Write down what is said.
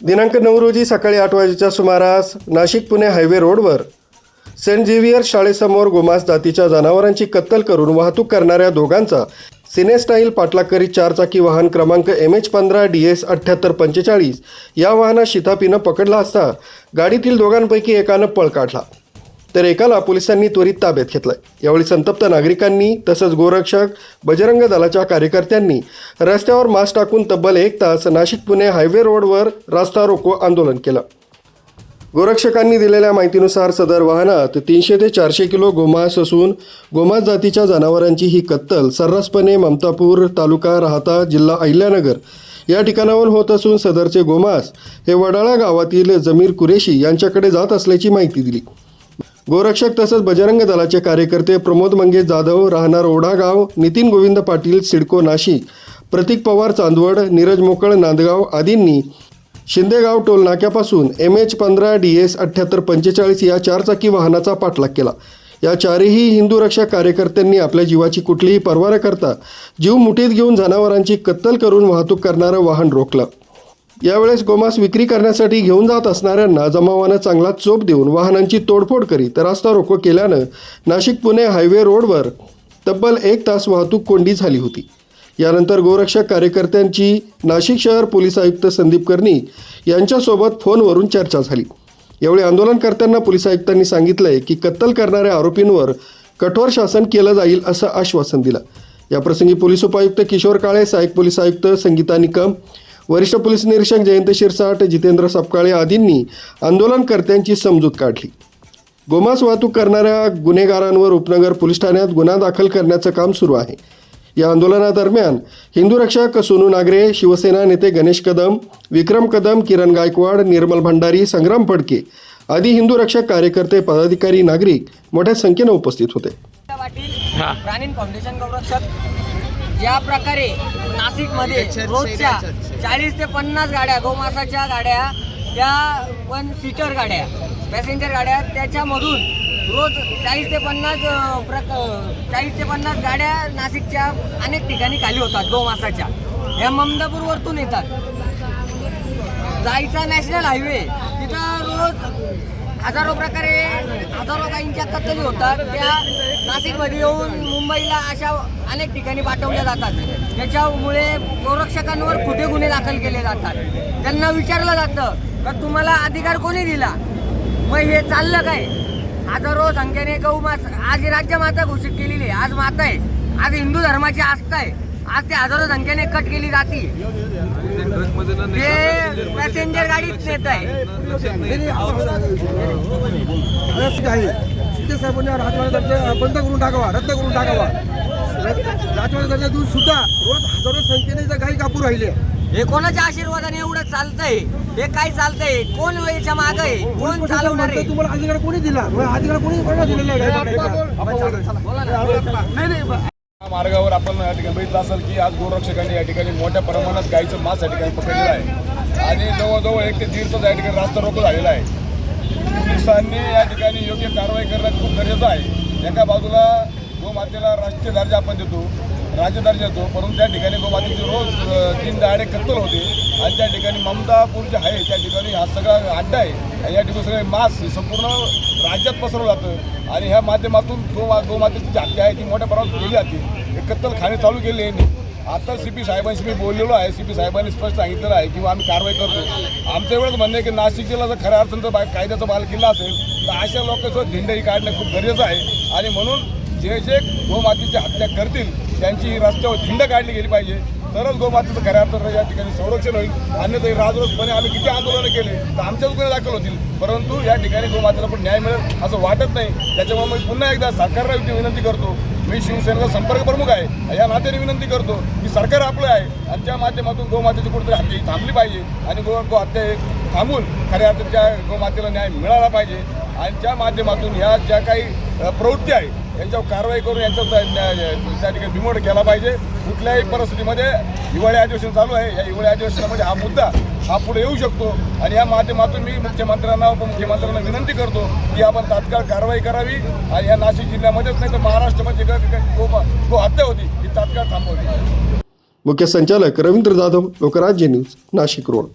दिनांक नऊ रोजी सकाळी आठ वाजेच्या सुमारास नाशिक पुणे हायवे रोडवर सेंट झेवियर शाळेसमोर गोमास जातीच्या जनावरांची कत्तल करून वाहतूक करणाऱ्या दोघांचा सिनेस्टाईल पाटलाकरी चारचाकी वाहन क्रमांक एम एच पंधरा डी एस अठ्ठ्याहत्तर पंचेचाळीस या वाहनात शितापीनं पकडला असता गाडीतील दोघांपैकी एकानं पळ काढला. तर एकाला पोलिसांनी त्वरित ताब्यात घेतलंय. यावेळी संतप्त नागरिकांनी तसंच गोरक्षक बजरंग दलाच्या कार्यकर्त्यांनी रस्त्यावर मास्क टाकून तब्बल एक तास नाशिक पुणे हायवे रोडवर रास्ता रोको आंदोलन केलं. गोरक्षकांनी दिलेल्या माहितीनुसार सदर वाहनात तीनशे ते चारशे किलो गोमांस असून गोमांस जातीच्या जनावरांची ही कत्तल सर्रासपणे ममतापूर तालुका राहता जिल्हा अहिल्यानगर या ठिकाणाहून होत असून सदरचे गोमांस हे वडाळा गावातील जमीर कुरेशी यांच्याकडे जात असल्याची माहिती दिली. गोरक्षक तसंच बजरंग दलाचे कार्यकर्ते प्रमोद मंगेश जाधव राहणार ओढागाव नितीन गोविंद पाटील सिडको नाशिक प्रतीक पवार चांदवड नीरज मोकळ नांदगाव आदींनी शिंदेगाव टोल नाक्यापासून एम एच पंधरा डी एस अठ्ठ्याहत्तर पंचेचाळीस या चारचाकी वाहनाचा पाठलाग केला. या चारही हिंदू रक्षक कार्यकर्त्यांनी आपल्या जीवाची कुठलीही पर्वा न करता जीव मुठीत घेऊन जनावरांची कत्तल करून वाहतूक करणारं वाहन रोखलं. यावेळेस गोमांस विक्री करण्यासाठी घेऊन जात असणाऱ्यांना जमावानं चांगला चोप देऊन वाहनांची तोडफोड करीत रस्ता रोको केल्यानं नाशिक पुणे हायवे रोडवर तब्बल एक तास वाहतूक कोंडी झाली होती. यानंतर गोरक्षक कार्यकर्त्यांची नाशिक शहर पोलीस आयुक्त संदीप कर्णी यांच्यासोबत फोनवरून चर्चा झाली. यावेळी आंदोलनकर्त्यांना पोलीस आयुक्तांनी सांगितलंय की कत्तल करणाऱ्या आरोपींवर कठोर शासन केलं जाईल असं आश्वासन दिलं. याप्रसंगी पोलीस उपायुक्त किशोर काळे सहाय्यक पोलीस आयुक्त संगीता निकम वरिष्ठ पोलीस निरीक्षक जयंत शिरसाट जितेंद्र सपकाळे आदींनी आंदोलनकर्त्यांची समजूत काढली. गोमांस वाहतूक करणाऱ्या गुन्हेगारांवर उपनगर पोलीस ठाण्यात गुन्हा दाखल करण्याचं काम सुरू आहे. या आंदोलनादरम्यान हिंदू रक्षक सोनू नागरे शिवसेना नेते गणेश कदम विक्रम कदम किरण गायकवाड निर्मल भंडारी संग्राम फडके आदी हिंदू रक्षक कार्यकर्ते पदाधिकारी नागरिक मोठ्या संख्येनं उपस्थित होते. ज्या प्रकारे नाशिकमध्ये रोजच्या चाळीस ते पन्नास गाड्या गोमासाच्या गाड्या त्या वन सीटर गाड्या पॅसेंजर गाड्या त्याच्यामधून रोज चाळीस ते पन्नास प्रक चाळीस ते पन्नास गाड्या नाशिकच्या अनेक ठिकाणी खाली होतात गोमासाच्या. ह्या ममदापूर वरतून येतात. जायचा नॅशनल हायवे तिथं रोज हजारो प्रकारे हजारो गायींच्या कत्तली होतात त्या नाशिकमध्ये येऊन मुंबईला अशा अनेक ठिकाणी पाठवल्या जातात. त्याच्यामुळे गोरक्षकांवर खोटे गुन्हे दाखल केले जातात. त्यांना विचारलं जातं का तुम्हाला अधिकार कोणी दिला? मग हे चाललं काय? हजारो संख्येने गौमास आज ही राज्यमाता घोषित केलेली आहे. आज माता आहे. आज हिंदू धर्माची आस्था आहे. आज ते हजारो संख्येने कट केली जाते. ते पॅसेंजर गाडीत नेत आहे. साहेबांनी राजवाडा दर्जा बंद करून टाकावा रद्द करून टाकावा राजवाडा दर्जा देऊन सुद्धा रोज हजारो संख्येने गाई कापू राहिले हे कोणाच्या आशीर्वादाने एवढं चालतंय? हे काय चालतंय? कोण याच्या माग? आहे कोण चालवणार आहे? तुम्हाला अधिकार कोणी दिला? अधिकार कोणी कोणाला दिलेला आहे? मार्गावर आपण या ठिकाणी बघितलं असेल की आज गोरक्षकांनी या ठिकाणी मोठ्या प्रमाणात गाईचं मांस या ठिकाणी पकडलेलं आहे. आणि जवळजवळ एक ते दीड तास या ठिकाणी रास्ता रोको झालेला आहे. पोलिसांनी या ठिकाणी योग्य कारवाई करणं खूप गरजेचं आहे. एका बाजूला गोमातेला राष्ट्रीय दर्जा आपण देतो. राज्य दर्जा येतो. परंतु त्या ठिकाणी गोमातेचे रोज तीन दाडे कत्तल होते. आणि त्या ठिकाणी ममतापूर जे आहे त्या ठिकाणी हा सगळा अड्डा आहे. या ठिकाणी सगळे मास हे संपूर्ण राज्यात पसरवलं जातं. आणि ह्या माध्यमातून गो गोमातेची जी हत्या आहे ती मोठ्या प्रमाणात केली जाते. हे कत्तल खाणे चालू केले यांनी. आता सी पी साहेबांशी मी बोललेलो आहे. सी पी साहेबांनी स्पष्ट सांगितलेलं आहे किंवा आम्ही कारवाई करतो. आमचं एवढंच म्हणणं आहे की नाशिक जिल्हा जर खऱ्या अर्थानं जर बा- कायद्याचा बाल किल्ला असेल तर अशा लोकांसोबत धिंडही काढणं खूप गरजेचं आहे. आणि म्हणून जे जे गोमातेची हत्या करतील त्यांची रस्त्यावर झिंड काढली गेली पाहिजे. तरच गोमातेचं खऱ्या अर्थानं या ठिकाणी संरक्षण होईल. अन्यथा राजरोसपणे आम्ही किती आंदोलनं केले तर आमच्याच गुन्हे दाखल होतील. परंतु या ठिकाणी गोमातेला पण न्याय मिळेल असं वाटत नाही. त्याच्यामुळे मी पुन्हा एकदा सरकारला एक विनंती करतो. मी शिवसेनेचा संपर्क प्रमुख आहे. या नात्याने विनंती करतो की सरकार आपलं आहे आणि त्या माध्यमातून गोमातेची कुठेतरी हत्या थांबली पाहिजे आणि गो गो हत्या हे थांबून खऱ्या अर्थात त्या गोमातेला न्याय मिळाला पाहिजे. आणि त्या माध्यमातून ह्या ज्या काही प्रवृत्ती आहे यांच्यावर कारवाई करून यांचा त्या ठिकाणी बिमोड केला पाहिजे. कुठल्याही परिस्थितीमध्ये हिवाळी अधिवेशन चालू आहे. या हिवाळी अधिवेशनामध्ये हा मुद्दा हा पुढे येऊ शकतो. आणि या माध्यमातून मी मुख्यमंत्र्यांना उपमुख्यमंत्र्यांना विनंती करतो की आपण तात्काळ कारवाई करावी. आणि या नाशिक जिल्ह्यामध्येच नाही तर महाराष्ट्रामध्ये गो हत्या होती ती तात्काळ थांबवली. मुख्य संचालक रवींद्र जाधव लोकराज्य न्यूज नाशिक रोड.